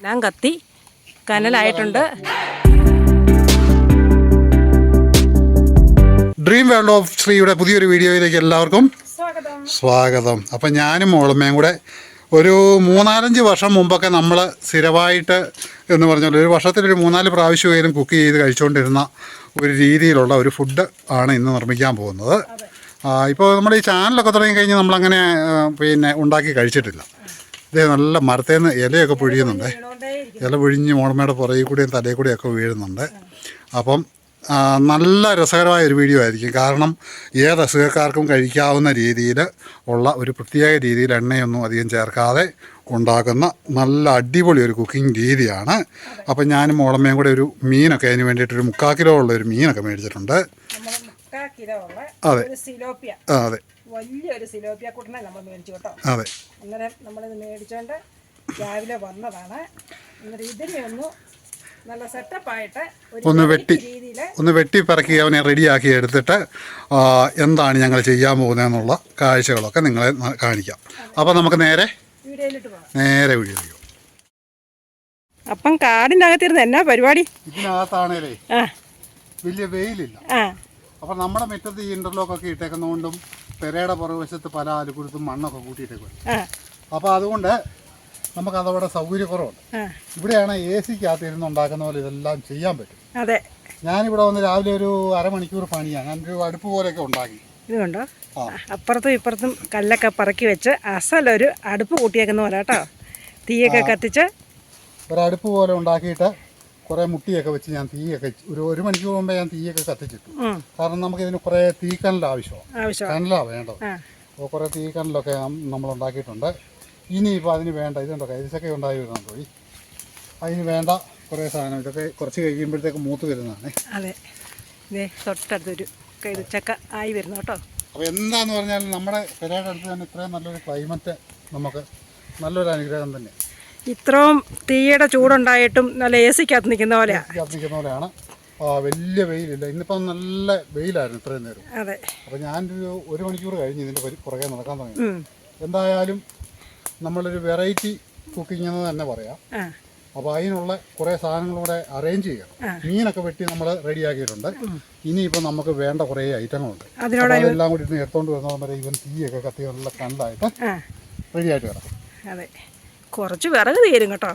എല്ലാം കത്തി. കനലായിട്ടുണ്ട്. ഡ്രീം വേൾഡ് ഓഫ് ശ്രീയുടെ പുതിയൊരു വീഡിയോയിലേക്ക് എല്ലാവർക്കും സ്വാഗതം. അപ്പം ഞാനും ഓളമ്മയും കൂടെ ഒരു മൂന്നാലഞ്ച് വർഷം മുമ്പൊക്കെ നമ്മൾ സ്ഥിരമായിട്ട് എന്ന് പറഞ്ഞാൽ ഒരു വർഷത്തിലൊരു മൂന്നാൽ പ്രാവശ്യമെങ്കിലും കുക്ക് ചെയ്ത് കഴിച്ചുകൊണ്ടിരുന്ന ഒരു രീതിയിലുള്ള ഒരു ഫുഡ് ആണ് ഇന്ന് നിർമ്മിക്കാൻ പോകുന്നത്. ഇപ്പോൾ നമ്മുടെ ഈ ചാനലൊക്കെ തുടങ്ങി കഴിഞ്ഞാൽ നമ്മളങ്ങനെ പിന്നെ ഉണ്ടാക്കി കഴിച്ചിട്ടില്ല. ഇതേ നല്ല മരത്തിൽ നിന്ന് ഇലയൊക്കെ പൊഴിയുന്നുണ്ട് ഇല പൊഴിഞ്ഞ് മോളമ്മയുടെ പുറകിൽ കൂടിയും തലയിൽ കൂടിയൊക്കെ വീഴുന്നുണ്ട്. അപ്പം നല്ല രസകരമായ ഒരു വീഡിയോ ആയിരിക്കും. കാരണം ഏത് അസുഖക്കാർക്കും കഴിക്കാവുന്ന രീതിയിൽ ഉള്ള ഒരു പ്രത്യേക രീതിയിൽ എണ്ണയൊന്നും അധികം ചേർക്കാതെ ഉണ്ടാക്കുന്ന നല്ല അടിപൊളി ഒരു കുക്കിംഗ് രീതിയാണ്. അപ്പം ഞാനും മോളമ്മയും കൂടെ ഒരു മീനൊക്കെ അതിന് വേണ്ടിയിട്ടൊരു മുക്കാൽ കിലോ ഉള്ള ഒരു മീനൊക്കെ മേടിച്ചിട്ടുണ്ട്. അതെ. ഒരു അതെ. വലിയൊരു സിലോപ്പിയ കുട്ടനെ നമ്മൾ മേടിച്ചു കേട്ടോ. അതെ. അങ്ങനെ നമ്മളിത് മേടിച്ചോണ്ട് രാവിലെ വന്നതാണ്. എന്നിട്ട് ഇതിനെ ഒന്ന് നല്ല സെറ്റപ്പായിട്ട് ഒന്ന് വെട്ടി രീതിയിൽ ഒന്ന് വെട്ടി പറക്കി അവനെ റെഡിയാക്കി എടുത്തിട്ട് എന്താണ് ഞങ്ങൾ ചെയ്യാൻ പോകുന്നത് എന്നുള്ള കാഴ്ചകളൊക്കെ നിങ്ങളെ കാണിക്കാം. അപ്പോൾ നമുക്ക് നേരെ നേരെ വീഡിയോ അപ്പം കാടിന്റെ അകത്തിരുന്ന് എന്നാ പരിപാടി? ഇതിനകത്താണേലേ വലിയ വെയിലില്ല. അപ്പം അപ്പോൾ നമ്മുടെ മുറ്റത്ത് ഈ ഇന്റർലോക്കൊക്കെ ഇട്ടേക്കുന്നതുകൊണ്ടും പെരയുടെ പുറകുവശത്ത് പല ആലുക്കുരുത്തും മണ്ണൊക്കെ കൂട്ടിയിട്ടേക്കും ആ. അപ്പോൾ അതുകൊണ്ട് നമുക്ക് അതവിടെ സൗകര്യക്കുറവുണ്ട് ഇവിടെയാണ് എ സിക്കകത്ത് ഇരുന്ന് ഉണ്ടാക്കുന്ന പോലെ ഇതെല്ലാം ചെയ്യാൻ പറ്റും. അതെ. ഞാനിവിടെ വന്ന് രാവിലെ ഒരു അരമണിക്കൂർ പണിയാണ് ഞാനൊരു അടുപ്പ് പോലെയൊക്കെ ഉണ്ടാക്കി. ഇതുകൊണ്ടോ. അപ്പുറത്തും ഇപ്പുറത്തും കല്ലൊക്കെ പറക്കി വെച്ച് അസലൊരു അടുപ്പ് കൂട്ടിയേക്കുന്ന പോലെ കേട്ടോ. തീയൊക്കെ കത്തിച്ച് ഒരടുപ്പ് പോലെ ഉണ്ടാക്കിയിട്ട് കുറേ മുട്ടിയൊക്കെ വെച്ച് ഞാൻ തീയൊക്കെ ഒരു ഒരു മണിക്കൂർ മുമ്പേ ഞാൻ തീയൊക്കെ കത്തിച്ചിട്ടു. കാരണം നമുക്ക് ഇതിന് കുറേ തീക്കനൽ ആവശ്യമാണ്. ആവശ്യമാണ് കനലാണ് വേണ്ടത്. അപ്പോൾ കുറേ തീക്കനലൊക്കെ നമ്മൾ ഉണ്ടാക്കിയിട്ടുണ്ട് ഇനിയിപ്പോൾ അതിന് വേണ്ട ഇതുണ്ടോ? കൈസൊക്കെ ഉണ്ടായി വരുന്നുണ്ടോ ഈ അതിന് വേണ്ട കുറേ സാധനം. ഇതൊക്കെ കുറച്ച് കഴിയുമ്പോഴത്തേക്ക് മൂത്ത് വരുന്നതാണ്. അതെ. ഇതേ തൊട്ടടുത്തൊരു കൈതച്ചക്ക ആയി വരുന്നു കേട്ടോ. അപ്പോൾ എന്താന്ന് പറഞ്ഞാൽ നമ്മുടെ പെരയുടെ അടുത്ത് തന്നെ ഇത്രയും നല്ലൊരു ക്ലൈമറ്റ് നമുക്ക് നല്ലൊരു അനുഗ്രഹം തന്നെ. ഇത്രയും തീയുടെ ചൂടുണ്ടായിട്ടും നല്ല എ സിക്കകത്ത് നിൽക്കുന്ന പോലെയാ. കത്തിക്കുന്ന പോലെയാണ്. വലിയ വെയിലില്ല. ഇന്നിപ്പം നല്ല വെയിലായിരുന്നു ഇത്രയും നേരം. അതെ. അപ്പോൾ ഞാനൊരു ഒരു മണിക്കൂർ കഴിഞ്ഞ് ഇതിന്റെ പുറകെ നടക്കാൻ തുടങ്ങി. എന്തായാലും നമ്മളൊരു വെറൈറ്റി കുക്കിംഗ് എന്ന് തന്നെ പറയാം. അപ്പൊ അപ്പോൾ അതിനുള്ള കുറേ സാധനങ്ങളൂടെ അറേഞ്ച് ചെയ്യണം. മീനൊക്കെ വെട്ടി നമ്മൾ റെഡിയാക്കിയിട്ടുണ്ട് ഇനിയിപ്പോൾ നമുക്ക് വേണ്ട കുറേ ഐറ്റങ്ങളുണ്ട് അപ്പോൾ അതെല്ലാം കൂടി ഇന്ന് എടുത്തോണ്ട് വരുന്നത് വരെ ഇവൻ തീയൊക്കെ കത്തി നല്ല കണ്ടായിട്ട് റെഡിയായിട്ട് വരാം. അതെ. കുറച്ച് വിറക് തീരും കേട്ടോ.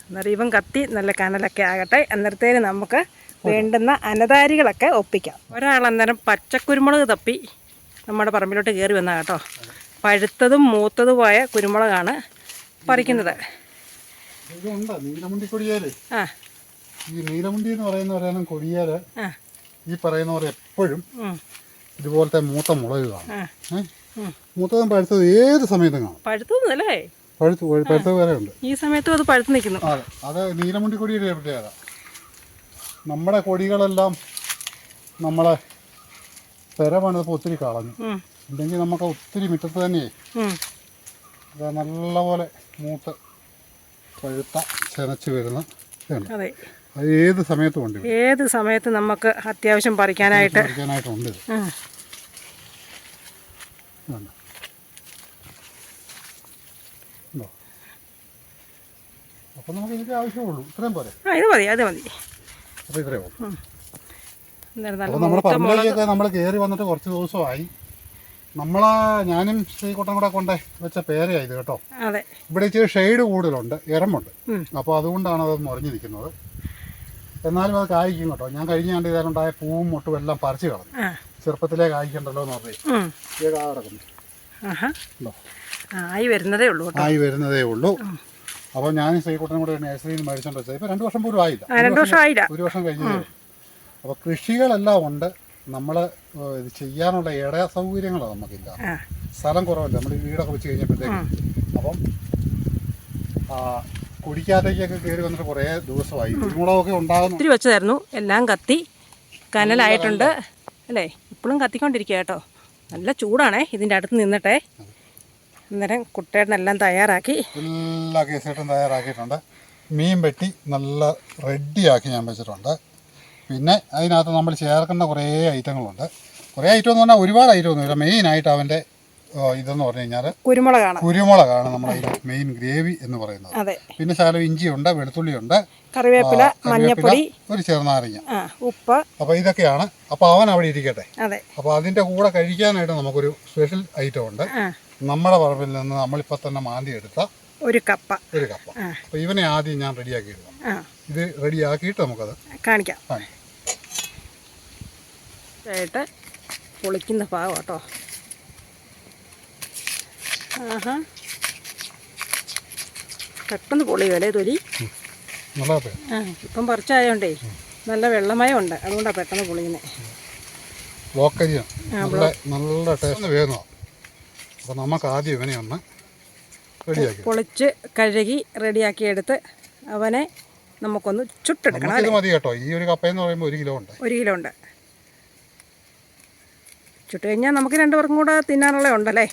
അന്നേരം ഇവൻ കത്തി നല്ല കനലൊക്കെ ആകട്ടെ. അന്നേരത്തേന് നമുക്ക് വേണ്ടുന്ന അനതാരികളൊക്കെ ഒപ്പിക്കാം. ഒരാൾ അന്നേരം പച്ചക്കുരുമുളക് തപ്പി നമ്മുടെ പറമ്പിലോട്ട് കയറി വന്ന കേട്ടോ. പഴുത്തതും മൂത്തതുമായ കുരുമുളകാണ് പറിക്കുന്നത്. ആ. ഈ നീലമുണ്ടി എന്ന് പറയുന്ന പറയാനും കൊടിയേൽ ആ. ഈ പറയുന്ന പോലെ എപ്പോഴും ഇതുപോലത്തെ മൂത്ത മുളക് കാണും? മൂത്തതും പഴുത്തത് ഏത് സമയത്തും കാണും. പഴുത്തതല്ലേ പഴുത്ത് പഴുത്ത വരെ ഉണ്ട് ഈ സമയത്തും അത് പഴുത്ത് നിൽക്കുന്നു. അതെ അത് നീലമുണ്ടി കൊടിയുടെ പ്രത്യേകത. നമ്മുടെ കൊടികളെല്ലാം നമ്മളെ പെര പണിതപ്പോൾ ഒത്തിരി കളഞ്ഞു. ഉണ്ടെങ്കിൽ നമുക്ക് ഒത്തിരി മുറ്റത്ത് തന്നെ അത് നല്ലപോലെ മൂത്ത് പഴുത്ത ചെനച്ച് വരുന്ന അതെ. അത് ഏത് സമയത്തും ഉണ്ട് ഏത് സമയത്ത് നമുക്ക് അത്യാവശ്യം പറിക്കാനായിട്ട് പറിക്കാനായിട്ടുണ്ട് ഇത് ഉം, ഇതുണ്ട്. ഉണ്ടോ അപ്പം നമുക്ക് ഇതിന്റെ ആവശ്യമുള്ളൂ. ഇത്രയും പോരെ. ആ ഇത് മതി അത് മതി. അപ്പോൾ ഇത്രയും ഉള്ളൂ. അന്നേരം നല്ല അപ്പോൾ നമ്മുടെ മൂത്ത മുളക് പറമ്പിലേക്കൊക്കെ നമ്മൾ കയറി വന്നിട്ട് കുറച്ച് ദിവസമായി. നമ്മളാ ഞാനും ശ്രീകുട്ടൻ കൂടെ കൊണ്ടേ വെച്ച പേരയായത് കേട്ടോ. അതെ. ഇവിടെ ഇച്ചിരി ഷെയ്ഡ് കൂടുതലുണ്ട് ഇറമുണ്ട് ഉം. അപ്പോൾ അതുകൊണ്ടാണ് അത് മുറിഞ്ഞു നിൽക്കുന്നത്. എന്നാലും അത് കായ്ക്കും കേട്ടോ. ഞാൻ കഴിഞ്ഞ കണ്ട് ഇതിലുണ്ടായ പൂവും മുട്ടും എല്ലാം പറിച്ചു കളഞ്ഞു. ആ. ചെറുപ്പത്തിലേ കായ്ക്കണ്ടല്ലോ എന്ന് പറഞ്ഞു. ഉം. ഏതാ കിടക്കുന്നു. ആഹാ. ഉണ്ടോ? ആയി വരുന്നതേ ഉള്ളൂ കേട്ടോ. ആയി വരുന്നതേ ഉള്ളൂ. അപ്പോൾ ഞാൻ ശ്രീകുട്ടനും കൂടെ നഴ്സറിയിൽ നിന്ന് മേടിച്ചോണ്ട് വെച്ചത്. ഇപ്പോൾ രണ്ട് വർഷം പോലും ആയില്ല. ആ വർഷം ആയില്ല. ഒരു വർഷം കഴിഞ്ഞു അപ്പോൾ കൃഷികളെല്ലാം ഉണ്ട്. നമ്മൾ ഇത് ചെയ്യാനുള്ള ഇട സൗകര്യങ്ങളാണ് നമുക്കില്ല. സ്ഥലം കുറവല്ല? നമ്മൾ വീടൊക്കെ വെച്ച് കഴിഞ്ഞപ്പോഴത്തേക്ക്. അപ്പം കുടിക്കാത്തേക്കൊക്കെ കയറി വന്നിട്ട് കുറേ ദിവസമായി. കുരുമുളകൊക്കെ ഉണ്ടാകുന്നു. ഒത്തിരി വെച്ചതായിരുന്നു. എല്ലാം കത്തി. കനലായിട്ടുണ്ട്. അല്ലേ? ഇപ്പോഴും കത്തിക്കൊണ്ടിരിക്കുക കേട്ടോ. നല്ല ചൂടാണേ ഇതിന്റെ അടുത്ത് നിന്നിട്ടെ. അന്നേരം കുട്ടേട്ടനെല്ലാം തയ്യാറാക്കി. എല്ലാ കേസായിട്ടും തയ്യാറാക്കിയിട്ടുണ്ട്. മീൻ വെട്ടി നല്ല റെഡിയാക്കി ഞാൻ വെച്ചിട്ടുണ്ട്. പിന്നെ അതിനകത്ത് നമ്മൾ ചേർക്കുന്ന കുറേ ഐറ്റങ്ങളുണ്ട്. കുറേ ഐറ്റം എന്ന് പറഞ്ഞാൽ ഒരുപാട് ഐറ്റം ഒന്നുമില്ല മെയിനായിട്ട് അവന്റെ ഇതെന്ന് പറഞ്ഞു കഴിഞ്ഞാൽ കുരുമുളകാണ്. കുരുമുളകാണ് നമ്മുടെ മെയിൻ ഗ്രേവി എന്ന് പറയുന്നത്. പിന്നെ ശകലം ഇഞ്ചിയുണ്ട് വെളുത്തുള്ളിയുണ്ട് കറിവേപ്പില മഞ്ഞപ്പൊടി ഒരു ചെറുനാരങ്ങ ഉപ്പ്. അപ്പോൾ ഇതൊക്കെയാണ്. അപ്പോൾ അവൻ അവിടെ ഇരിക്കട്ടെ. അപ്പോൾ അതിന്റെ കൂടെ കഴിക്കാനായിട്ട് നമുക്കൊരു സ്പെഷ്യൽ ഐറ്റം ഉണ്ട്. നമ്മുടെ പറമ്പിൽ നിന്ന് നമ്മളിപ്പോൾ തന്നെ മാന്തി എടുത്ത ഒരു കപ്പ. ഒരു കപ്പ. അപ്പൊ അപ്പോൾ ഇവനെ ആദ്യം ഞാൻ റെഡിയാക്കിയിരുന്നു ഇത് റെഡിയാക്കിയിട്ട് നമുക്കത് കാണിക്കാം. ആയിട്ട് പൊളിക്കുന്ന ഭാഗം കേട്ടോ ആഹാ. പെട്ടെന്ന് പൊളിയുമല്ലേ തൊലി? ആ ഇപ്പം പറിച്ചായോണ്ടേ നല്ല വെള്ളമയം ഉണ്ട് അതുകൊണ്ടാണ് പെട്ടെന്ന് പൊളിയുന്നത് നല്ല ടേസ്റ്റ്. വേഗമാണ് അപ്പോൾ നമുക്ക് ആദ്യം ഇവനെ ഒന്ന് റെഡിയാക്കി പൊളിച്ച് കഴുകി റെഡിയാക്കി എടുത്ത് അവനെ നമുക്കൊന്ന് ചുട്ടെടുക്കണം നമുക്കിത് മതി കേട്ടോ. ഈ ഒരു കപ്പയെന്ന് പറയുമ്പോൾ ഒരു കിലോ ഉണ്ട്. ഒരു കിലോ ഉണ്ട്. ചുട്ട് കഴിഞ്ഞാൽ നമുക്ക് രണ്ടു പേർക്കും കൂടെ തിന്നാനുള്ള ഉണ്ടല്ലേ?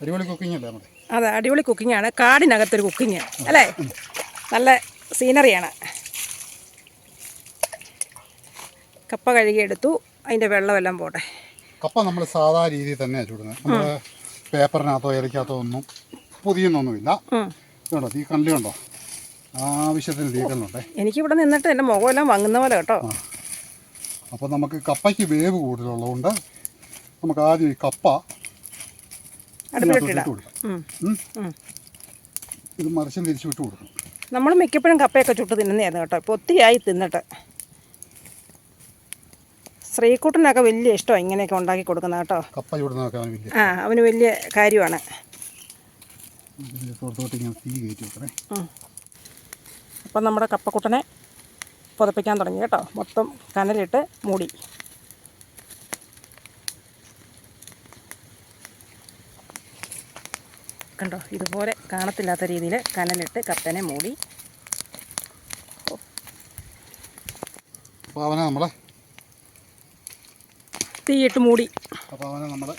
അടിപൊളി കുക്കിംഗ് അല്ലേ നമ്മുടെ? അതെ അടിപൊളി ആണ്. കാടിനകത്തൊരു കുക്കിംഗ് അല്ലേ? നല്ല സീനറിയാണ് കപ്പ കഴുകിയെടുത്തു. അതിന്റെ വെള്ളമെല്ലാം പോട്ടെ. കപ്പ നമ്മൾ സാധാ രീതിയിൽ തന്നെയാണ് ചൂടുന്നത്. നമ്മൾ പേപ്പറിനകത്തോ ഇലക്കകത്തോ ഒന്നും പുതിയൊന്നൊന്നുമില്ല. ഇതുണ്ടോ? തീ കണ്ടി കണ്ടോ ആവശ്യത്തിന് തീക്കല്ലുണ്ടേ എനിക്കിവിടെ നിന്നിട്ട് എന്റെ മുഖമെല്ലാം വാങ്ങുന്ന പോലെ കേട്ടോ. അപ്പോൾ നമുക്ക് കപ്പയ്ക്ക് വേവ് കൂടുതലുള്ളതുകൊണ്ട് നമുക്ക് ആദ്യം ഈ കപ്പ ഇട്ട് കൊടുക്കാം. ഇത് മറിച്ചും തിരിച്ചു വിട്ട് കൊടുക്കണം. നമ്മൾ മിക്കപ്പോഴും കപ്പയൊക്കെ ചുട്ട് തിന്നുന്നതായിരുന്നു കേട്ടോ. ഇപ്പോൾ ഒത്തിരിയായി തിന്നിട്ട്. ശ്രീക്കുട്ടനൊക്കെ വലിയ ഇഷ്ടമാണ് ഇങ്ങനെയൊക്കെ ഉണ്ടാക്കി കൊടുക്കുന്നത് കേട്ടോ. കപ്പ ചൂടുന്നതൊക്കെ ആ അവന് വലിയ കാര്യമാണ്. അപ്പം നമ്മുടെ കപ്പക്കൂട്ടനെ പുതപ്പിക്കാൻ തുടങ്ങി കേട്ടോ. മൊത്തം കനലിട്ട് മൂടി. കണ്ടോ ഇതുപോലെ കാണത്തില്ലാത്ത രീതിയിൽ കനലിട്ട് കപ്പനെ മൂടി. അപ്പോൾ അവനെ നമ്മൾ തീയിട്ട് മൂടി. അപ്പോൾ അവനെ നമ്മൾ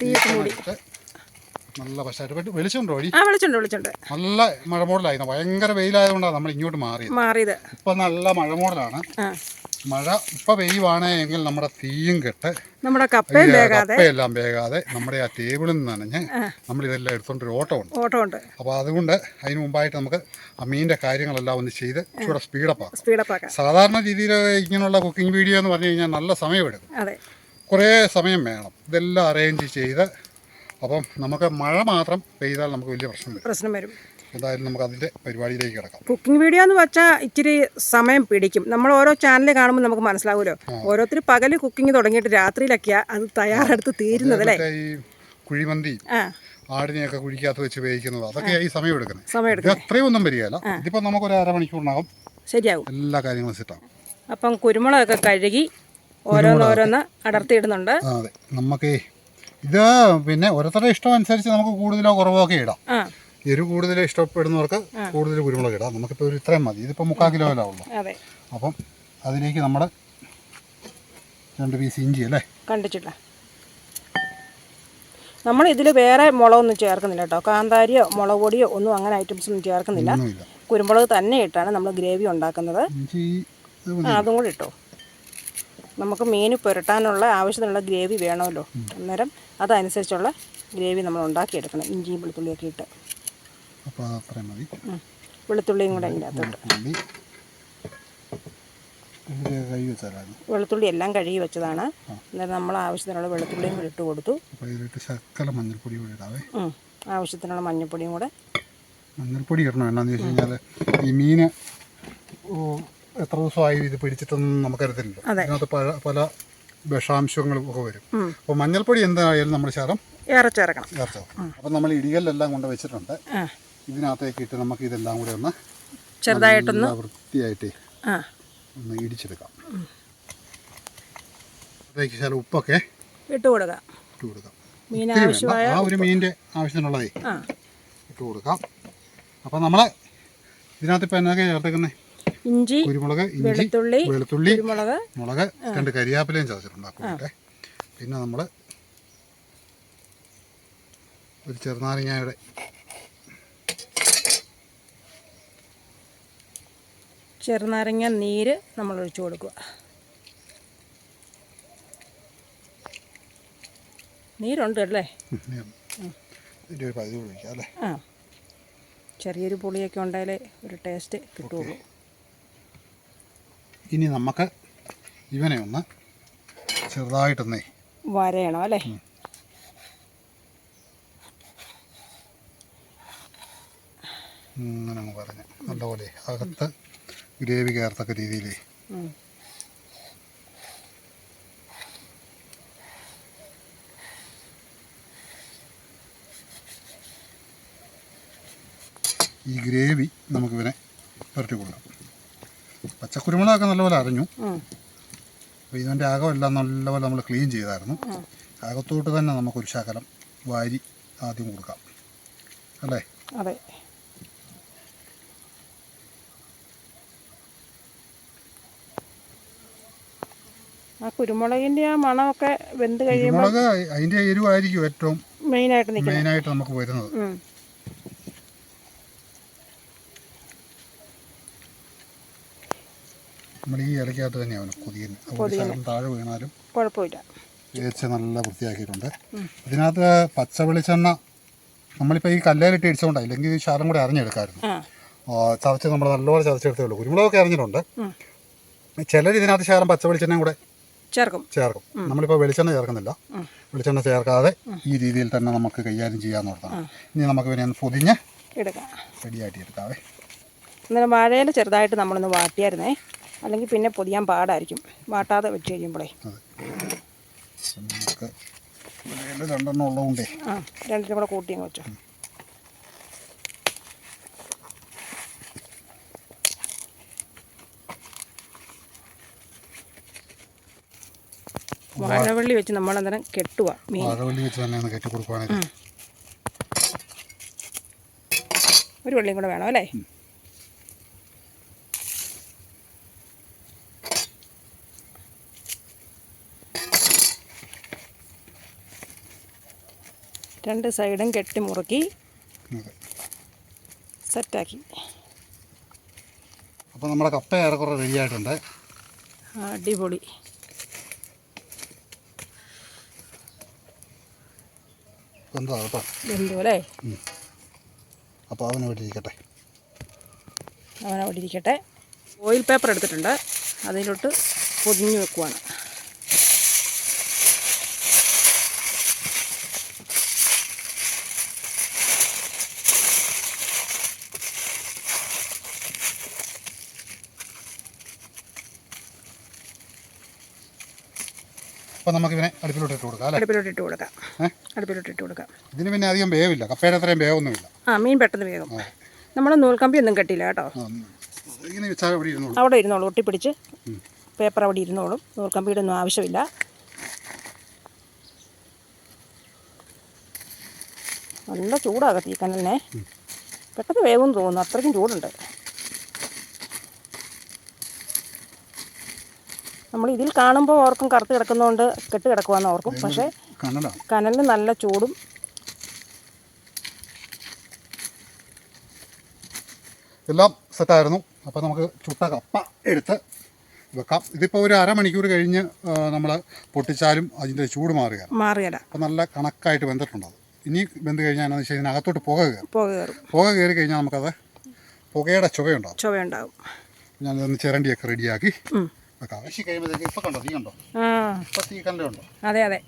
തീയിട്ട് മൂടി. നല്ല പശായിട്ട് വെളിച്ചമുണ്ടോ വഴി. ആ വെളിച്ചുണ്ട് വെളിച്ചുണ്ട് നല്ല മഴമോടലായിരുന്നു ഭയങ്കര വെയിലായതുകൊണ്ടാണ് നമ്മൾ ഇങ്ങോട്ട് മാറിയത്. മാറിയത്. ഇപ്പം നല്ല മഴമോടലാണ് മഴ ഇപ്പൊ പെയ്യുവാണ് എങ്കിൽ നമ്മുടെ തീയും കെട്ട് നമ്മുടെ കപ്പയും വേകാതെ കപ്പയെല്ലാം വേഗാതെ നമ്മുടെ ആ ടേബിളിൽ നിന്ന് നനഞ്ഞ് എടുത്തോണ്ട് എടുത്തുകൊണ്ട് ഒരു ഓട്ടോ ഉണ്ട് അപ്പോൾ അതുകൊണ്ട് അതിന് മുമ്പായിട്ട് നമുക്ക് ആ കാര്യങ്ങളെല്ലാം ഒന്ന് ചെയ്ത് ഇച്ചിരി സ്പീഡപ്പാക്കാം സ്പീഡപ്പാക്കാൻ സാധാരണ രീതിയിൽ ഇങ്ങനെയുള്ള കുക്കിംഗ് വീഡിയോ എന്ന് പറഞ്ഞു കഴിഞ്ഞാൽ നല്ല സമയമെടുക്കും. അതെ. കുറേ സമയം വേണം. ഇതെല്ലാം അറേഞ്ച് ചെയ്ത് അപ്പം നമുക്ക് മഴ മാത്രം പെയ്താൽ നമുക്ക് വലിയ പ്രശ്നം വരും. പ്രശ്നം വരും. എന്തായാലും നമുക്ക് അതിന്റെ പരിപാടിയിലേക്ക് കിടക്കാം. കുക്കിംഗ് വീഡിയോ എന്ന് വെച്ചാൽ ഇച്ചിരി സമയം പിടിക്കും. നമ്മൾ ഓരോ ചാനൽ കാണുമ്പോൾ നമുക്ക് മനസ്സിലാവുമല്ലോ ഓരോരുത്തർ പകൽ കുക്കിംഗ് തുടങ്ങിയിട്ട് രാത്രിയിലൊക്കെയാണ് അത് തയ്യാറെടുത്ത് തീരുന്നത് അല്ലേ? ഈ കുഴിമന്തി ആടിനെയൊക്കെ കുഴിക്കകത്ത് വെച്ച് വേവിക്കുന്നത് അതൊക്കെ ഈ സമയം എടുക്കുന്നത്. സമയം അത്രയും ഒന്നും വരികയല്ല. ഇതിപ്പോൾ നമുക്കൊരു അരമണിക്കൂറിനകം ശരിയാകും എല്ലാ കാര്യങ്ങളും സെറ്റാകും അപ്പം കുരുമുളകൊക്കെ കഴുകി ഓരോന്നോരോന്ന് അടർത്തിയിടുന്നുണ്ട്. അതെ. നമുക്ക് ഇത് പിന്നെ ഓരോരുത്തരുടെ ഇഷ്ടം അനുസരിച്ച് നമുക്ക് കൂടുതലോ കുറവോ ഒക്കെ ഇടാം. എരിവ് എരു കൂടുതൽ ഇഷ്ടപ്പെടുന്നവർക്ക് കൂടുതൽ കുരുമുളക് ഇടാം. നമുക്കിപ്പോൾ ഒരു ഇത്രയും മതി. ഇതിപ്പോൾ മുക്കാൽ കിലോയിലാ ഉള്ളൂ. അതെ. അപ്പം അതിലേക്ക് നമ്മൾ രണ്ട് പീസ് ഇഞ്ചി അല്ലേ? കണ്ടിച്ചില്ല നമ്മൾ ഇതിൽ വേറെ മുളകൊന്നും ചേർക്കുന്നില്ല കേട്ടോ. കാന്താരിയോ മുളക് പൊടിയോ ഒന്നും അങ്ങനെ ഐറ്റംസ് ഒന്നും ചേർക്കുന്നില്ല. കുരുമുളക് തന്നെ ഇട്ടാണ് നമ്മൾ ഗ്രേവി ഉണ്ടാക്കുന്നത്. അതും കൂടി ഇട്ടോ. നമുക്ക് മീൻ പുരട്ടാനുള്ള ആവശ്യത്തിനുള്ള ഗ്രേവി വേണമല്ലോ. അന്നേരം അതനുസരിച്ചുള്ള ഗ്രേവി നമ്മൾ ഉണ്ടാക്കിയെടുക്കണം. ഇഞ്ചിയും വെളുത്തുള്ളിയൊക്കെ ഇട്ട്. അപ്പോൾ അത് അത്രയും മതി. വെളുത്തുള്ളിയും കൂടെ അതിന്റെ അകത്തോട്ട് വെളുത്തുള്ളി. എല്ലാം കഴുകി വെച്ചതാണ്. അന്നേരം നമ്മൾ ആവശ്യത്തിനുള്ള വെളുത്തുള്ളിയും കൂടി ഇട്ട് കൊടുത്തു. ശക്കല മഞ്ഞൾപ്പൊടി കൂടി ഇടാവേ. ആവശ്യത്തിനുള്ള മഞ്ഞൾപ്പൊടിയും കൂടെ. മഞ്ഞൾപ്പൊടി ഇടണം? എന്നാന്ന് വെച്ച് കഴിഞ്ഞാൽ ഈ മീന് എത്ര ദിവസമായി ഇത് പിടിച്ചിട്ടൊന്നും നമുക്കറിയത്തില്ലല്ലോ അതിനകത്ത് ഇതിനകത്ത് പല പല വിഷാംശങ്ങളും ഒക്കെ വരും. അപ്പോൾ മഞ്ഞൾപ്പൊടി എന്തായാലും നമ്മൾ ശരം അപ്പം നമ്മൾ ഇടികല്ലെല്ലാം കൊണ്ട് വെച്ചിട്ടുണ്ട്. ഇതിനകത്തേക്ക് ഇട്ട് നമുക്ക് ഇതെല്ലാം കൂടെ ഒന്ന് ചെറുതായിട്ടൊന്ന് വൃത്തിയായിട്ട് ഒന്ന് ഇടിച്ചെടുക്കാം. അതിലേക്ക് ശകലം ഉപ്പൊക്കെ ഇട്ട് കൊടുക്കാം. ഇട്ട് കൊടുക്കാം. ആ ഒരു മീനിന്റെ ആവശ്യത്തിനുള്ളതേ ഇട്ട് കൊടുക്കാം. അപ്പം നമ്മൾ ഇതിനകത്ത് ഇപ്പം എന്നൊക്കെ ചേർത്തേക്കുന്നത് ഇഞ്ചി കുരുമുളക് ഇഞ്ചി വെളുത്തുള്ളി കുരുമുളക്. മുളക് രണ്ട് കരിയാപ്പിലയും ചതച്ചിട്ടുണ്ടാക്കും പിന്നെ നമ്മൾ ഒരു ചെറുനാരങ്ങയുടെ ചെറുനാരങ്ങ നീര് നമ്മൾ ഒഴിച്ചു കൊടുക്കുക. നീരുണ്ട് അല്ലേ? ചെറിയൊരു പുളിയൊക്കെ ഉണ്ടായാലേ ഒരു ടേസ്റ്റ് കിട്ടുള്ളൂ ഇനി നമുക്ക് ഇവനെ ഒന്ന് ചെറുതായിട്ടൊന്നേ വരയണം അല്ലേ? അങ്ങനെ അങ്ങ് പറഞ്ഞ് നല്ലപോലെ അകത്ത് ഗ്രേവി കയറത്തക്ക രീതിയിൽ ഉം. ഈ ഗ്രേവി നമുക്കിവനെ പുരട്ടി കൊടുക്കാം. പച്ചക്കുരുമുളകൊക്കെ നല്ലപോലെ അറിഞ്ഞു. അപ്പോൾ ഇതിന്റെ അകമെല്ലാം നല്ലപോലെ നമ്മൾ ക്ലീൻ ചെയ്തായിരുന്നു. അകത്തോട്ട് തന്നെ നമുക്കൊരു ശകലം വാരി ആദ്യം കൊടുക്കാം. അല്ലേ? അതെ. ആ കുരുമുളകിന്റെ ആ മണമൊക്കെ വെന്ത് കഴിയുമ്പോൾ അതിന്റെ എരിവായിരിക്കും ഏറ്റവും മെയിനായിട്ട് മെയിനായിട്ട് നമുക്ക് വരുന്നത്. നമ്മൾ ഈ ഇലക്കകത്ത് തന്നെ അവന് കൊതിയുന്നു അതുകൊണ്ട് താഴെ വീണാലും കുഴപ്പമില്ല. നല്ല വൃത്തിയാക്കിയിട്ടുണ്ട്. ഇതിനകത്ത് പച്ച വെളിച്ചെണ്ണ നമ്മളിപ്പോൾ ഈ കല്ലേലിട്ട് ഇടിച്ചുകൊണ്ടാണ് ഇല്ലെങ്കിൽ ഈ ശാലം കൂടെ ആ, ചതച്ച് നമ്മൾ നല്ലപോലെ ചതച്ചെടുത്തേ ഉള്ളൂ. കുരുമുളകൊക്കെ അറിഞ്ഞിട്ടുണ്ട്. ചിലർ ഇതിനകത്ത് ശാലം പച്ച വെളിച്ചെണ്ണ കൂടെ ചേർക്കും. ചേർക്കും. നമ്മളിപ്പോൾ വെളിച്ചെണ്ണ ചേർക്കുന്നില്ല. വെളിച്ചെണ്ണ ചേർക്കാതെ ഈ രീതിയിൽ തന്നെ നമുക്ക് കൈകാര്യം ചെയ്യാമെന്നുള്ളതാണ് ഇനി നമുക്ക് പിന്നെ ഒന്ന് പൊതിഞ്ഞ് എടുക്കാം. റെഡിയായിട്ട് എടുക്കാവേ. അന്നേരം വാഴയില ചെറുതായിട്ട് നമ്മളൊന്ന് വാട്ടിയായിരുന്നേ. അല്ലെങ്കിൽ പിന്നെ പൊതിയാൻ പാടായിരിക്കും. വാട്ടാതെ വെച്ച് കഴിയുമ്പോഴേ രണ്ടെണ്ണം ഉള്ളതുകൊണ്ടേ ആ രണ്ടിനും കൂടെ കൂട്ടി അങ്ങ് വെച്ചോ. വാഴവള്ളി വെച്ച് നമ്മൾ അന്നേരം കെട്ടുക മീൻ. വാഴവള്ളി വെച്ച് കെട്ടി ഒരു വെള്ളിയും കൂടെ വേണം അല്ലേ? രണ്ട് സൈഡും കെട്ടി മുറുക്കി സെറ്റാക്കി. അപ്പോൾ നമ്മുടെ കപ്പ ഏറെക്കുറെ റെഡി ആയിട്ടുണ്ട്. അടിപൊളി. എന്താ കേട്ടോ ബന്ധു അല്ലേ അപ്പോൾ ഇരിക്കട്ടെ. ഇരിക്കട്ടെ. ഓയിൽ പേപ്പർ എടുത്തിട്ടുണ്ട്. അതിലോട്ട് പൊതിഞ്ഞ് വെക്കുവാണ്. അപ്പോൾ നമുക്ക് ഇതിനെ അടുപ്പിലോട്ട് ഇട്ട് കൊടുക്കാം അല്ലേ? അടുപ്പിലോട്ട് ഇട്ട് കൊടുക്കാം? അടുപ്പിലോട്ട് ഇട്ട് കൊടുക്കാം. ഇതിന് പിന്നെ അധികം വേവില്ല. കപ്പയുടെ അത്രയും വേവൊന്നുമില്ല. ആ മീൻ പെട്ടെന്ന് വേഗം നമ്മൾ നൂൽക്കമ്പി ഒന്നും കെട്ടില്ല കേട്ടോ. ഇങ്ങനെ വെച്ചാൽ അവിടെ ഇരുന്നോളൂ. അവിടെ ഇരുന്നോളൂ ഒട്ടിപ്പിടിച്ച്. പേപ്പർ അവിടെ ഇരുന്നോളും. നൂൽക്കമ്പിയുടെ ഒന്നും ആവശ്യമില്ല. നല്ല ചൂടാകത്തി കനലിനെ. പെട്ടെന്ന് വേഗം തോന്നുന്നു. അത്രയ്ക്കും ചൂടുണ്ട്. നമ്മൾ ഇതിൽ കാണുമ്പോൾ ഓർക്കും കറുത്ത് കിടക്കുന്നതുകൊണ്ട് കെട്ട് കിടക്കുവാന്ന് ഓർക്കും. പക്ഷേ കനലിന് നല്ല ചൂടും എല്ലാം സെറ്റായിരുന്നു അപ്പോൾ നമുക്ക് ചുട്ട കപ്പ എടുത്ത് വെക്കാം. ഇതിപ്പോൾ ഒരു അരമണിക്കൂർ കഴിഞ്ഞ് നമ്മൾ പൊട്ടിച്ചാലും അതിന്റെ ചൂട് മാറുക മാറിയല അപ്പോൾ നല്ല കണക്കായിട്ട് വെന്തിട്ടുണ്ട് അത്. ഇനി വെന്ത് കഴിഞ്ഞാൽ എന്താണെന്ന് വെച്ചാൽ ഇതിനകത്തോട്ട് പുക കയറും. പുക കയറും. പുക കയറി കഴിഞ്ഞാൽ നമുക്കത് പുകയുടെ ചുവയുണ്ടാവും. ചുവയുണ്ടാവും. ഞാനതൊന്ന് ചിരണ്ടിയൊക്കെ റെഡിയാക്കി വെച്ച് കഴിയുമ്പോഴത്തേക്ക് ഇപ്പോൾ കണ്ടോ? തീ കണ്ടോ? ആ. ഇപ്പോൾ തീ കണ്ടുണ്ടോ അതെ അതെ.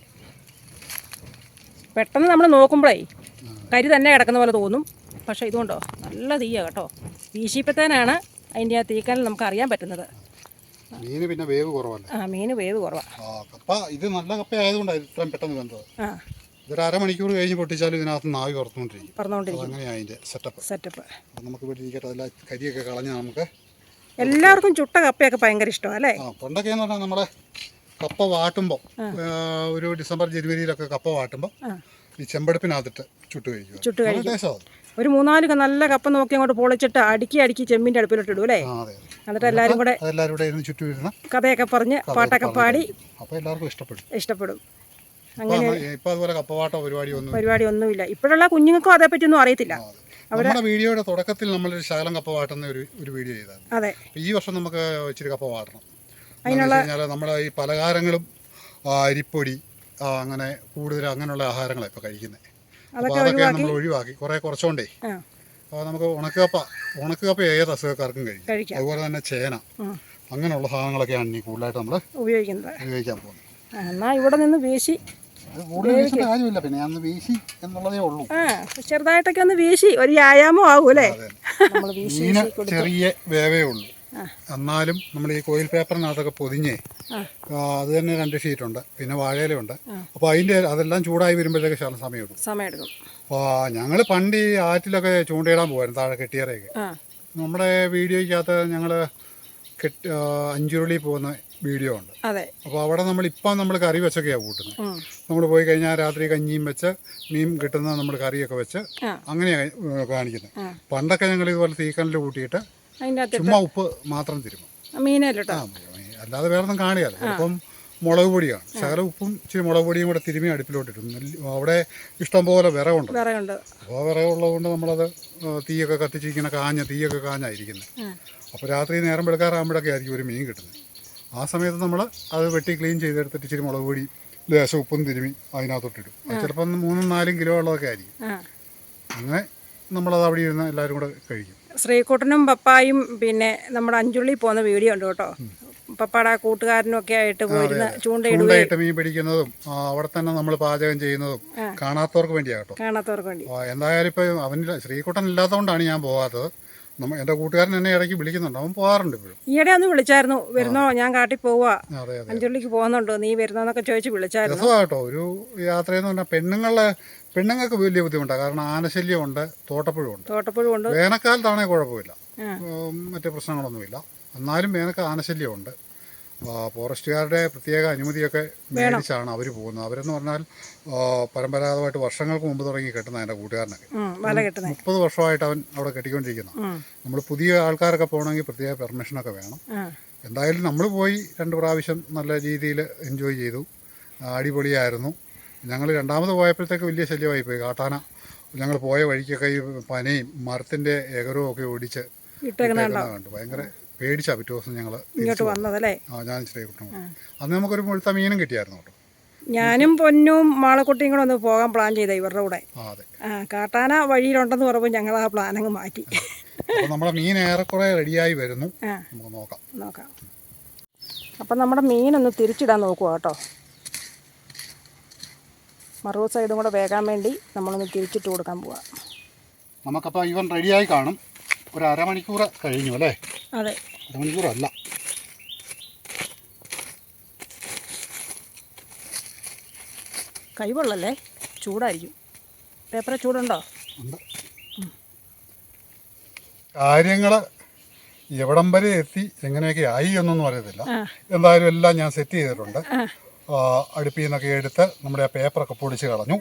പെട്ടെന്ന് നമ്മൾ നോക്കുമ്പോഴേ കരി തന്നെ കിടക്കുന്ന പോലെ തോന്നും. പക്ഷേ ഇതുകൊണ്ടോ? നല്ല തീയാണ് കേട്ടോ. വീശിപ്പത്തേനാണ് അതിന്റെ ആ തീക്കാനിൽ നമുക്ക് അറിയാൻ പറ്റുന്നത്. മീന് പിന്നെ വേവ് കുറവല്ലേ? ആ മീൻ വേവ് കുറവാണ് ആ കപ്പ ഇത് നല്ല കപ്പ ആയതുകൊണ്ടാണ് ഇത് ഇത്രയും പെട്ടെന്ന് വെന്തത്. ആ. ഇതൊരു അരമണിക്കൂർ കഴിഞ്ഞ് പൊട്ടിച്ചാലും ഇതിനകത്ത് നാവി പുറത്തുകൊണ്ടിരിക്കും അങ്ങനെയാണ് അതിന്റെ സെറ്റപ്പ് സെറ്റപ്പ് നമുക്ക് വീട്ടിൽ ഇരിക്കട്ടെ. അതെല്ലാം കരിയൊക്കെ കളഞ്ഞ് നമുക്ക് എല്ലാവർക്കും ചുട്ട കപ്പയൊക്കെ ഭയങ്കര ഇഷ്ടമാണ് അല്ലേ? പണ്ടൊക്കെ എന്ന് പറഞ്ഞാൽ നമ്മളെ കപ്പ വാട്ടുമ്പോൾ ഒരു ഡിസംബർ ജനുവരിയിലൊക്കെ കപ്പ വാട്ടുമ്പോൾ ഈ ചെമ്പടുപ്പിനകത്തിട്ട് ചുട്ട് കഴിക്കും. ചുട്ട് കഴിക്കും. ഒരു മൂന്നാൽ ക- നല്ല കപ്പ നോക്കി അങ്ങോട്ട് പൊളിച്ചിട്ട് അടുക്കി അടുക്കി ചെമ്മിന്റെ അടുപ്പിലോട്ട് ഇടും അല്ലേ എന്നിട്ട് എല്ലാവരും കൂടെ എല്ലാവരും കഥയൊക്കെ പറഞ്ഞ് പാട്ടൊക്കെ പാടി അപ്പോൾ എല്ലാവർക്കും ഇഷ്ടപ്പെടും. ഇഷ്ടപ്പെടും. അങ്ങനെ ഇപ്പം അതുപോലെ കപ്പവാട്ടോ പരിപാടി ഒന്നും പരിപാടി ഒന്നുമില്ല. ഇപ്പോഴുള്ള കുഞ്ഞുങ്ങൾക്കും അതേപ്പറ്റിയൊന്നും അറിയത്തില്ല. നമ്മുടെ വീഡിയോയുടെ തുടക്കത്തിൽ നമ്മൾ ശകലം കപ്പ വാട്ടുന്ന ഒരു ഒരു വീഡിയോ ചെയ്തായിരുന്നു. അതെ. ഈ വർഷം നമുക്ക് ഇച്ചിരി കപ്പ വാട്ടണം കഴിഞ്ഞാൽ നമ്മുടെ ഈ പലഹാരങ്ങളും അരിപ്പൊടി അങ്ങനെ കൂടുതൽ അങ്ങനെയുള്ള ആഹാരങ്ങളാണ് ഇപ്പോൾ കഴിക്കുന്നത് അപ്പോൾ അതൊക്കെ നമ്മൾ ഒഴിവാക്കി? കുറേ കുറച്ചുകൊണ്ടേ അപ്പോൾ നമുക്ക് ഉണക്കപ്പ ഉണക്കപ്പ ഏത് അസുഖക്കാർക്കും കഴിക്കും. അതുപോലെ തന്നെ ചേന. അങ്ങനെയുള്ള സാധനങ്ങളൊക്കെയാണ് ഇനി കൂടുതലായിട്ട് നമ്മൾ ഉപയോഗിക്കുന്നത്. ഉപയോഗിക്കാൻ പോകുന്നത്. ആ, എന്നാ ഇവിടെ നിന്ന് വീശി കാര്യമില്ല. പിന്നെ അന്ന് വീശി എന്നുള്ളതേ ഉള്ളൂ. ആ ചെറുതായിട്ടൊക്കെ ഒന്ന് വീശി. ഒരു വ്യായാമം ആകൂലേ മീന് ചെറിയ വേവേ ഉള്ളൂ. എന്നാലും നമ്മൾ ഈ കോയിൽ പേപ്പറിനകത്തൊക്കെ പൊതിഞ്ഞേ അത് തന്നെ രണ്ട് ഷീറ്റുണ്ട്. പിന്നെ വാഴയിലുണ്ട് അപ്പോൾ അതിന്റെ അതെല്ലാം ചൂടായി വരുമ്പോഴത്തേക്ക് ശകലം സമയമെടുക്കും. സമയമെടുക്കും. അപ്പോൾ ഞങ്ങൾ പണ്ട് ഈ ആറ്റിലൊക്കെ ചൂണ്ടയിടാൻ പോകുമായിരുന്നു താഴെ കെട്ടിയറയൊക്കെ. നമ്മുടെ വീഡിയോയ്ക്കകത്ത് ഞങ്ങൾ കെട്ടി അഞ്ചുരുളി പോകുന്ന വീഡിയോ ഉണ്ട്. അതെ. അപ്പോൾ അവിടെ നമ്മൾ ഇപ്പം നമ്മൾ കറി വെച്ചൊക്കെയാണ് കൂട്ടുന്നത് നമ്മൾ പോയി കഴിഞ്ഞാൽ രാത്രി കഞ്ഞിയും വെച്ച് മീൻ കിട്ടുന്ന നമ്മൾ കറിയൊക്കെ വെച്ച് അങ്ങനെയാണ് കാണിക്കുന്നത് പണ്ടൊക്കെ ഞങ്ങൾ ഇതുപോലെ തീക്കനൽ കൂട്ടിയിട്ട് ചുമ്മാ ഉപ്പ് മാത്രം തിരുമും. മീനല്ലോ അല്ലാതെ വേറെ ഒന്നും കാണുകയല്ല അപ്പം മുളക് പൊടിയാണ്. ശകല ഉപ്പും ഇച്ചിരി മുളക് പൊടിയും കൂടെ തിരുമി അടുപ്പിലോട്ടിടും നെല്ല് അവിടെ ഇഷ്ടംപോലെ വിറവുണ്ട് അപ്പോൾ വിറവുള്ളതുകൊണ്ട് നമ്മളത് തീയൊക്കെ കത്തിച്ചിരിക്കുന്ന കാഞ്ഞ തീയൊക്കെ കാഞ്ഞായിരിക്കുന്നത് അപ്പോൾ രാത്രി നേരം വെളുക്കാറാകുമ്പോഴൊക്കെ ആയിരിക്കും ഒരു മീൻ കിട്ടുന്നത് ആ സമയത്ത് നമ്മൾ അത് വെട്ടി ക്ലീൻ ചെയ്തെടുത്തിട്ട് ഇച്ചിരി മുളക് പൊടി ലേശം ഉപ്പും തിരുമി അതിനകത്തോട്ടിടും. അത് ചിലപ്പം മൂന്നും നാലും കിലോ ഉള്ളതൊക്കെ ആയിരിക്കും. അങ്ങനെ നമ്മളത് അവിടെ ഇരുന്ന് എല്ലാവരും കൂടെ കഴിക്കും. ശ്രീകുട്ടനും പപ്പായും പിന്നെ നമ്മുടെ അഞ്ചുള്ളി പോകുന്ന വീഡിയോ ഉണ്ട് കേട്ടോ. പപ്പാടെ കൂട്ടുകാരനും ഒക്കെ ആയിട്ട് പോയിരുന്ന് ചൂണ്ടയിട്ട് മീൻ പിടിക്കുന്നതും അവിടെ തന്നെ നമ്മൾ പാചകം ചെയ്യുന്നതും കാണാത്തവർക്ക് വേണ്ടിയാട്ടോ കാണാത്തവർക്ക് വേണ്ടി. എന്തായാലും ഇപ്പൊ അവനില്ല ശ്രീകുട്ടൻ ഇല്ലാത്തതുകൊണ്ടാണ് ഞാൻ പോകാത്തത് നമ്മ എന്റെ കൂട്ടുകാരൻ എന്നെ ഇടയ്ക്ക് വിളിക്കുന്നുണ്ട്. അവൻ പോകാറുണ്ട് ഇപ്പോഴും. ഈയിടെ ഒന്ന് വിളിച്ചായിരുന്നു. വരുന്നോ? ഞാൻ കാട്ടി പോവാ. അതെ അതെ. അഞ്ചുള്ളിക്ക് പോകുന്നുണ്ടോ? നീ വരുന്നോന്നൊക്കെ ചോദിച്ചു വിളിച്ചായിരുന്നു. രസമാട്ടോ. ഒരു യാത്രയെന്ന് പറഞ്ഞാൽ പെണ്ണുങ്ങളെ പെണ്ണുങ്ങൾക്ക് വലിയ ബുദ്ധിമുട്ടാണ് കാരണം ആനശല്യമുണ്ട് തോട്ടപ്പുഴുണ്ട്. തോട്ടപ്പുഴ കൊണ്ട് വേനൽക്കാലത്താണെങ്കിൽ കുഴപ്പമില്ല മറ്റേ പ്രശ്നങ്ങളൊന്നുമില്ല. എന്നാലും വേനൽക്ക് ആനശല്യമുണ്ട്. ഫോറസ്റ്റുകാരുടെ പ്രത്യേക അനുമതിയൊക്കെ മേടിച്ചാണ് അവർ പോകുന്നത്. അവരെന്ന് പറഞ്ഞാൽ പരമ്പരാഗതമായിട്ട് വർഷങ്ങൾക്ക് മുമ്പ് തുടങ്ങി കെട്ടുന്ന എന്റെ കൂട്ടുകാരനൊക്കെ. മുപ്പത് വർഷമായിട്ട് അവൻ അവിടെ കെട്ടിക്കൊണ്ടിരിക്കുന്നു. നമ്മൾ പുതിയ ആൾക്കാരൊക്കെ പോകണമെങ്കിൽ പ്രത്യേക പെർമിഷനൊക്കെ വേണം. എന്തായാലും നമ്മൾ പോയി രണ്ട് പ്രാവശ്യം നല്ല രീതിയിൽ എൻജോയ് ചെയ്തു. അടിപൊളിയായിരുന്നു. ഞങ്ങൾ രണ്ടാമത് പോയപ്പോഴത്തേക്ക് വലിയ ശല്യമായി പോയി. കാട്ടാന ഞങ്ങൾ പോയ വഴിക്കൊക്കെ ഈ പനയും മരത്തിന്റെ എകരവും ഒക്കെ ഓടിച്ച് ഭയങ്കര പേടിച്ചാ പിറ്റേ ദിവസം ഞങ്ങൾ ഇങ്ങോട്ട് വന്നതല്ലേ? ആ ഞാൻ കുട്ടം അന്ന് നമുക്കൊരു മുഴുത്ത മീനും കിട്ടിയായിരുന്നു കേട്ടോ. ഞാനും പൊന്നും മാളക്കുട്ടിയും കൂടെ ഒന്ന് പോകാൻ പ്ലാൻ ചെയ്ത ഇവരുടെ കൂടെ. ആ കാട്ടാന വഴിയിലുണ്ടെന്ന് പറയുമ്പോൾ ഞങ്ങൾ ആ പ്ലാൻ അങ്ങ് മാറ്റി. നമ്മുടെ മീൻ ഏറെക്കുറെ റെഡിയായി വരുന്നു. നമുക്ക് നോക്കാം. നോക്കാം. അപ്പം നമ്മുടെ മീനൊന്ന് തിരിച്ചിടാൻ നോക്കുക കേട്ടോ. മറുപടി സൈഡും കൂടെ വേകാൻ വേണ്ടി നമ്മളൊന്ന് തിരിച്ചിട്ട് കൊടുക്കാൻ പോവാം. നമുക്കപ്പോൾ ഇവൻ റെഡിയായി കാണും. ഒരു അരമണിക്കൂർ കഴിഞ്ഞു അല്ലേ? അതെ. അരമണിക്കൂറല്ല. കൈവെള്ളല്ലേ? ചൂടായിരിക്കും. പേപ്പറെ ചൂടുണ്ടോ? ഉണ്ട്. കാര്യങ്ങൾ എവിടം വരെ എത്തി എങ്ങനെയൊക്കെ ആയി എന്നൊന്നും അറിയത്തില്ല. എന്തായാലും എല്ലാം ഞാൻ സെറ്റ് ചെയ്തിട്ടുണ്ട്. അടുപ്പിൽ നിന്നൊക്കെ എടുത്ത് നമ്മുടെ ആ പേപ്പറൊക്കെ പൊടിച്ച് കളഞ്ഞു.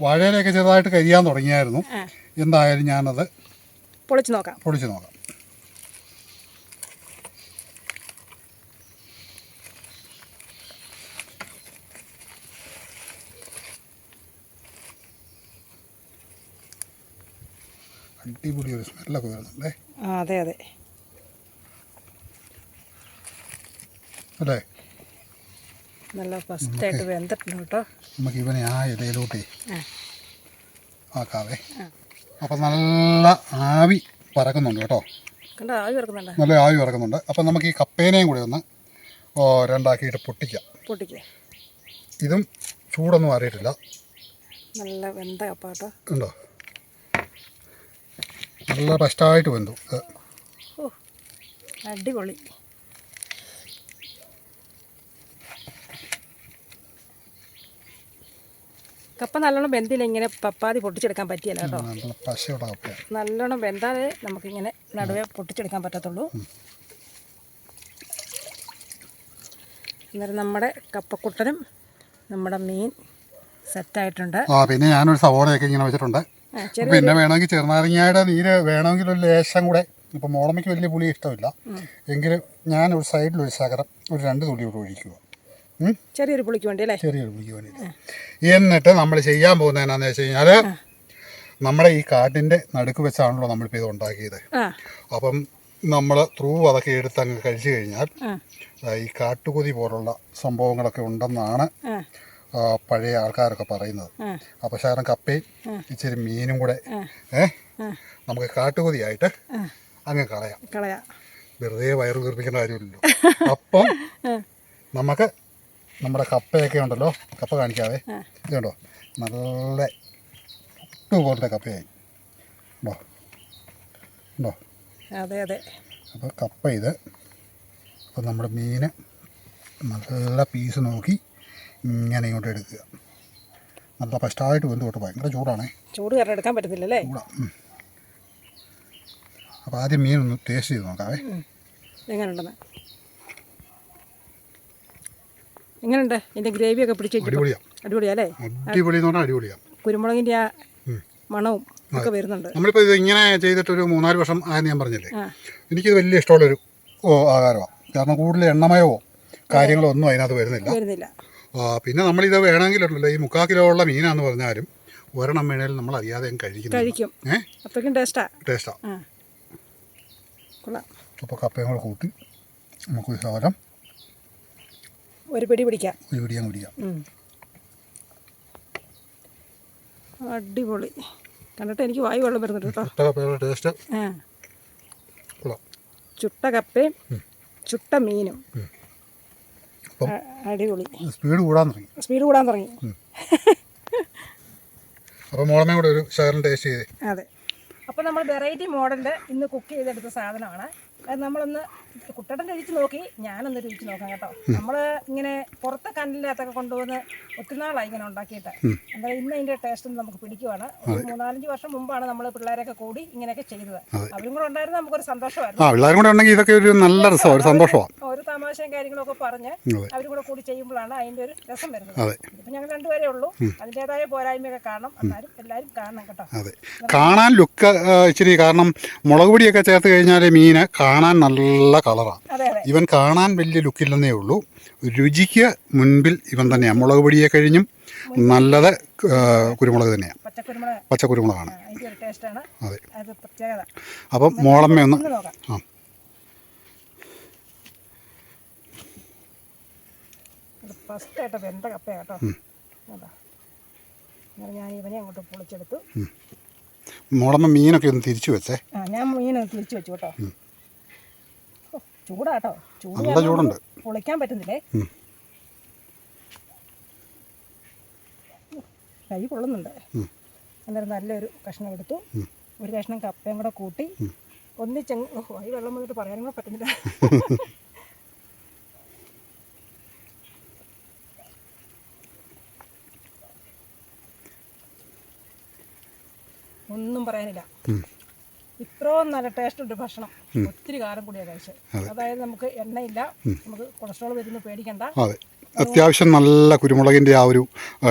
വാഴയിലൊക്കെ ചെറുതായിട്ട് കരിയാൻ തുടങ്ങിയായിരുന്നു. എന്തായാലും ഞാനത് പൊളിച്ചു നോക്കാം. പൊളിച്ചു നോക്കാം. അടിപൊളി ഒരു സ്മെല്ലൊക്കെ വരുന്നുണ്ടേ അതെ അതെ. അല്ലേ? നല്ല ഫസ്റ്റായിട്ട് വെന്തിട്ടുണ്ട് കേട്ടോ. നമുക്ക് ഇവനെ ആ ഇലയിലോട്ടേ ആക്കാവേ. അപ്പം നല്ല ആവി പറക്കുന്നുണ്ട് കേട്ടോ. നല്ല ആവി പറക്കുന്നുണ്ട് അപ്പം നമുക്ക് ഈ കപ്പേനയും കൂടി ഒന്ന് രണ്ടാക്കിയിട്ട് പൊട്ടിക്കാം. പൊട്ടിക്കാം. ഇതും ചൂടൊന്നും അറിയിട്ടില്ല നല്ല വെന്ത കപ്പ കേട്ടോ. ഉണ്ടോ നല്ല റെസ്റ്റായിട്ട് വെന്തു. അടിപൊളി. കപ്പ നല്ലോണം വെന്തില്ല ഇങ്ങനെ പപ്പാതി പൊട്ടിച്ചെടുക്കാൻ പറ്റിയല്ല കേട്ടോ. നല്ലോണം വെന്താലേ നമുക്കിങ്ങനെ നടുവെ പൊട്ടിച്ചെടുക്കാൻ പറ്റത്തുള്ളൂ. അന്നേരം നമ്മുടെ കപ്പക്കുട്ടനും നമ്മുടെ മീൻ സെറ്റായിട്ടുണ്ട് ആ പിന്നെ ഞാനൊരു സവോളയൊക്കെ ഇങ്ങനെ വെച്ചിട്ടുണ്ട്. പിന്നെ വേണമെങ്കിൽ ചെറുനാരങ്ങയുടെ നീര് വേണമെങ്കിൽ ഒരു ലേശം കൂടെ. ഇപ്പം മോളമ്മയ്ക്ക് വലിയ പുളി ഇഷ്ടമില്ല. എങ്കിലും ഞാൻ ഒരു സൈഡിൽ ഒരു ശകരം ഒരു രണ്ട് തുള്ളി കൂടെ ഒഴിക്കുക. ചെറിയൊരു പുളിക്ക് വേണ്ടി അല്ലേ? ചെറിയൊരു പുളിക്ക് വേണ്ടി. എന്നിട്ട് നമ്മൾ ചെയ്യാൻ പോകുന്നത് എന്നാന്ന് വെച്ച് കഴിഞ്ഞാൽ നമ്മുടെ ഈ കാട്ടിന്റെ നടുക്ക് വെച്ചാണല്ലോ നമ്മളിപ്പോൾ ഇത് ഉണ്ടാക്കിയത്. അപ്പം നമ്മൾ ത്രൂ അതൊക്കെ എടുത്ത് അങ്ങ് കഴിച്ചു കഴിഞ്ഞാൽ ഈ കാട്ടുകൊതി പോലുള്ള സംഭവങ്ങളൊക്കെ ഉണ്ടെന്നാണ് പഴയ ആൾക്കാരൊക്കെ പറയുന്നത്. അപ്പൊ അപ്പോൾ ശകലം കപ്പയും ഇച്ചിരി മീനും കൂടെ ഏഹ് നമുക്ക് കാട്ടുകൊതിയായിട്ട്. അങ്ങ് കളയാം. കളയാ. വെറുതെ വയറു വീർപ്പിക്കേണ്ട കാര്യമില്ലല്ലോ. അപ്പം നമുക്ക് നമ്മുടെ കപ്പയൊക്കെ ഉണ്ടല്ലോ കപ്പ കാണിക്കാതെ ഇതുണ്ടോ? നല്ല ഒട്ടു പോലത്തെ കപ്പയായി. ഉണ്ടോ? ഉണ്ടോ? അതെ അതെ. അപ്പോൾ കപ്പ ഇത്. അപ്പോൾ നമ്മുടെ മീന് നല്ല പീസ് നോക്കി ഇങ്ങനെ ഇങ്ങോട്ട് എടുക്കുക. നല്ല ഫസ്റ്റായിട്ട് വെന്ത് തൊട്ട് ഭയങ്കര ചൂടാണേ. ചൂട് കാരണം എടുക്കാൻ പറ്റത്തില്ലല്ലേ? ചൂടാണ് അപ്പോൾ ആദ്യം മീൻ ഒന്ന് ടേസ്റ്റ് ചെയ്ത് നോക്കാവേ. എങ്ങനെയുണ്ടെന്ന് എങ്ങനെയുണ്ട് ഇതിന്റെ ഗ്രേവിയൊക്കെ പിടിച്ച് അടിപൊളിയാണ് അടിപൊളിയല്ലേ അടിപൊളി എന്ന് പറഞ്ഞാൽ അടിപൊളിയാണ് കുരുമുളകിന്റെ ആ മണവും ഒക്കെ വരുന്നുണ്ട്. നമ്മളിപ്പോൾ ഇത് ഇങ്ങനെ ചെയ്തിട്ടൊരു മൂന്നാൽ വർഷം ആയെന്ന് ഞാൻ പറഞ്ഞില്ലേ? എനിക്കിത് വലിയ ഇഷ്ടമുള്ളൊരു ഓ ആഹാരമാണ് കാരണം കൂടുതൽ എണ്ണമയോ കാര്യങ്ങളോ ഒന്നും അതിനകത്ത് വരുന്നില്ല. വരുന്നില്ല. പിന്നെ നമ്മളിത് വേണമെങ്കിലുണ്ടല്ലോ ഈ മുക്കാൽ കിലോ ഉള്ള മീനാന്ന് പറഞ്ഞാലും ഒരെണ്ണം വേണേലും നമ്മൾ അറിയാതെ കഴിക്കുന്നു കഴിക്കും. ഏ? അത്രയ്ക്കും ടേസ്റ്റാ. കൊള്ളാം. അപ്പോൾ കപ്പയും കൂടെ കൂട്ടി നമുക്ക് ശകലം ഒരു പിടി പിടിക്കാം. ഒരു പിടിയാൻ പിടിക്കാം. ഉം. അടിപൊളി. കണ്ടിട്ട് എനിക്ക് വായു വെള്ളം വരുന്നുണ്ട് കേട്ടോ. ടേസ്റ്റ്. ചുട്ട കപ്പയും ചുട്ട മീനും. അപ്പം അ- അടിപൊളി. സ്പീഡ് കൂടാൻ തുടങ്ങി. സ്പീഡ് കൂടാൻ തുടങ്ങി. അപ്പോൾ മോളമേ കൂടെ ഒരു ശകലം ടേസ്റ്റ് ചെയ്തേ. അതെ. അപ്പോൾ നമ്മൾ വെറൈറ്റി മോഡലിൽ ഇന്ന് കുക്ക് ചെയ്തെടുത്ത സാധനമാണ്. അത് നമ്മളൊന്ന് കുട്ടടം കഴിച്ച് നോക്കി ഞാനൊന്ന് രുചിച്ച് നോക്കാം കേട്ടോ. നമ്മൾ ഇങ്ങനെ പുറത്തെ കണ്ണിനകത്തൊക്കെ കൊണ്ടുവന്ന് ഒത്തിരി നാളായി ഇങ്ങനെ ഉണ്ടാക്കിയിട്ട്. എന്തായാലും ഇന്ന് അതിന്റെ ടേസ്റ്റ് ഒന്ന് നമുക്ക് പിടിക്കുവാണ്. ഒരു മൂന്നാലഞ്ച് വർഷം മുമ്പാണ് നമ്മൾ പിള്ളേരൊക്കെ കൂടി ഇങ്ങനെയൊക്കെ ചെയ്തത്. അവരും കൂടെ ഉണ്ടായിരുന്നു നമുക്കൊരു സന്തോഷമായിരുന്നു. ഇതൊക്കെ ഒരു നല്ല രസമാണ് ഒരു സന്തോഷമാണ്. ഒരു തമാശയും കാര്യങ്ങളൊക്കെ പറഞ്ഞ് അവരും കൂടെ കൂടി ചെയ്യുമ്പോഴാണ് അതിന്റെ ഒരു രസം വരുന്നത്. ഇപ്പം ഞങ്ങൾ രണ്ടുപേരേ ഉള്ളൂ. അതിന്റെതായ പോരായ്മയൊക്കെ കാണണം. എന്നാലും എല്ലാവരും കാണണം കേട്ടോ. കാണാൻ ലുക്ക് ഇച്ചിരി കാരണം മുളക് പൊടിയൊക്കെ ചേർത്ത് കഴിഞ്ഞാൽ മീന് കാണാൻ നല്ല കളറാണ്. ഇവൻ കാണാൻ വലിയ ലുക്കില്ലെന്നേ ഉള്ളൂ. രുചിക്ക് മുൻപിൽ ഇവൻ തന്നെയാണ് മുളക് പൊടിയെ കഴിഞ്ഞും നല്ലത് കുരുമുളക് തന്നെയാണ് പച്ചക്കുരുമുളക്. പച്ചക്കുരുമുളകാണ്. അതെ. അപ്പം മോളമ്മ ഒന്ന് ആ. ഫസ്റ്റ് വെന്ത കപ്പ കേട്ടോ. ഞാൻ ഇവനെ അങ്ങോട്ട് പൊളിച്ചെടുത്തു. മോളമ്മ മീനൊക്കെ ഒന്ന് തിരിച്ചു വെച്ചേ. ആ ഞാൻ മീനൊന്ന് തിരിച്ചു വെച്ചു കേട്ടോ. ചൂടാട്ടോ ചൂട് നല്ല ചൂടുണ്ട്. പൊളിക്കാൻ പറ്റുന്നില്ലേ. കൈ കൊള്ളുന്നുണ്ട്. അന്നേരം നല്ലൊരു കഷ്ണം എടുത്തു. ഒരു കഷ്ണം കപ്പയും കൂടെ കൂട്ടി. ഒന്നിച്ചങ്ങ് ഓ വെള്ളം വന്നിട്ട് പറയാനും കൂടെ പറ്റുന്നില്ല ഒന്നും പറയാനില്ല. ഇത്രയും നല്ല ടേസ്റ്റ് ഉണ്ട് ഭക്ഷണം. ഒത്തിരി കാലം കൂടിയാണ് കഴിച്ചത് അതായത് നമുക്ക് എണ്ണയില്ല. നമുക്ക് കൊളസ്ട്രോൾ വരുന്നു പേടിക്കണ്ട. അതെ. അത്യാവശ്യം നല്ല കുരുമുളകിന്റെ ആ ഒരു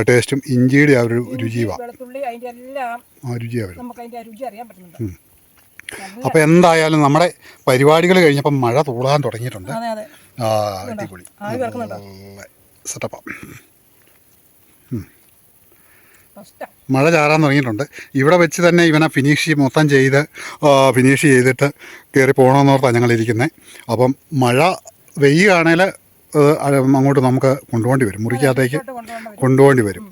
ടേസ്റ്റും ഇഞ്ചിയുടെ ആ ഒരു രുചിയുമാണ് വെളുത്തുള്ളി അതിന്റെ എല്ലാം രുചിയാണ് നമുക്ക് അതിന്റെ രുചി അറിയാൻ പറ്റുന്നുണ്ട്. അപ്പോൾ എന്തായാലും നമ്മുടെ പരിപാടികൾ കഴിഞ്ഞപ്പം മഴ തൂളാൻ തുടങ്ങിയിട്ടുണ്ട്. അടിപൊളി. സെറ്റപ്പാണ് മഴ ചാറാൻ തുടങ്ങിയിട്ടുണ്ട്. ഇവിടെ വെച്ച് തന്നെ ഇവനെ ഫിനിഷ് മൊത്തം ചെയ്ത് ഫിനിഷ് ചെയ്തിട്ട് കയറി പോകണമെന്നോർത്താണ് ഞങ്ങളിരിക്കുന്നത് അപ്പം മഴ വെയ്യുകയാണെങ്കിൽ അങ്ങോട്ട് നമുക്ക് കൊണ്ടുപോകേണ്ടി വരും. മുറിക്കകത്തേക്ക് കൊണ്ടുപോകേണ്ടി വരും.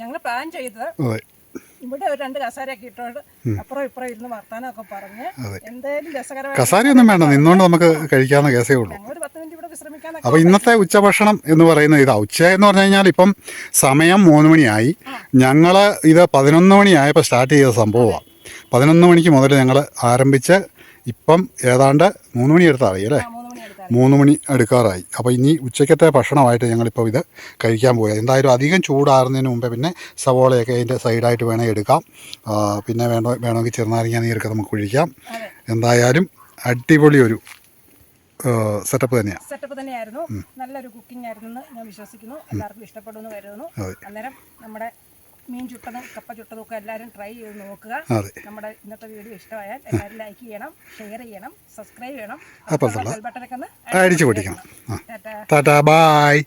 ഞങ്ങൾ പ്ലാൻ ചെയ്തത് അതെ. ഇവിടെ ഒരു രണ്ട് കസാരയൊക്കെ ഇട്ടോണ്ട് അപ്പുറം ഇപ്പുറം ഇരുന്ന് വർത്താനമൊക്കെ പറഞ്ഞ് എന്തായാലും രസകരമായ കസാരയൊന്നും വേണ്ട. നിന്നുകൊണ്ട് നമുക്ക് കഴിക്കാവുന്ന കേസേ ഉള്ളൂ. ഞങ്ങളൊരു പത്ത് മിനിറ്റ് ഇവിടെ വിശ്രമിക്കാന്നൊക്കെ അപ്പോൾ ഇന്നത്തെ ഉച്ചഭക്ഷണം എന്ന് പറയുന്നത് ഇതാ. ഉച്ച എന്ന് പറഞ്ഞു കഴിഞ്ഞാൽ ഇപ്പം സമയം മൂന്ന് മണിയായി. ഞങ്ങൾ ഇത് പതിനൊന്ന് മണിയായപ്പോൾ സ്റ്റാർട്ട് ചെയ്ത സംഭവമാണ് പതിനൊന്ന് മണിക്ക് മുതൽ ഞങ്ങൾ ആരംഭിച്ച് ഇപ്പം ഏതാണ്ട് മൂന്ന് മണി എടുത്തായി അല്ലേ? ആ, മൂന്ന് മണി അടുക്കാറായി. എടുക്കാറായി അപ്പോൾ ഇനി ഉച്ചയ്ക്കത്തെ ഭക്ഷണമായിട്ട് ഞങ്ങളിപ്പോൾ ഇത് കഴിക്കാൻ പോയത് എന്തായാലും അധികം ചൂടാറുന്നതിന് മുമ്പേ പിന്നെ സവോളയൊക്കെ അതിന്റെ സൈഡായിട്ട് വേണമെങ്കിൽ എടുക്കാം. പിന്നെ വേണ്ട വേണമെങ്കിൽ ചെറുനാരങ്ങ നീരൊക്കെ നമുക്ക് കുഴിക്കാം എന്തായാലും അടിപൊളി ഒരു സെറ്റപ്പ് തന്നെയാണ് സെറ്റപ്പ് തന്നെയായിരുന്നു. നല്ലൊരു കുക്കിംഗ് ആയിരുന്നു എന്ന് ഞാൻ വിശ്വസിക്കുന്നു. എല്ലാവർക്കും ഇഷ്ടപ്പെടുമെന്ന് കരുതുന്നു. അന്നേരം നമ്മുടെ മീൻ ചുട്ടതും കപ്പ ചുട്ടതും ഒക്കെ എല്ലാവരും ട്രൈ ചെയ്ത് നോക്കുക. നമ്മുടെ ഇന്നത്തെ വീഡിയോ ഇഷ്ടമായാൽ എല്ലാവരും ലൈക്ക് ചെയ്യണം ഷെയർ ചെയ്യണം സബ്സ്ക്രൈബ് ചെയ്യണം. ബട്ടനൊക്കെ ഒന്ന് അടിച്ചു പൊട്ടിക്കണം. ടാറ്റാ. ബായ്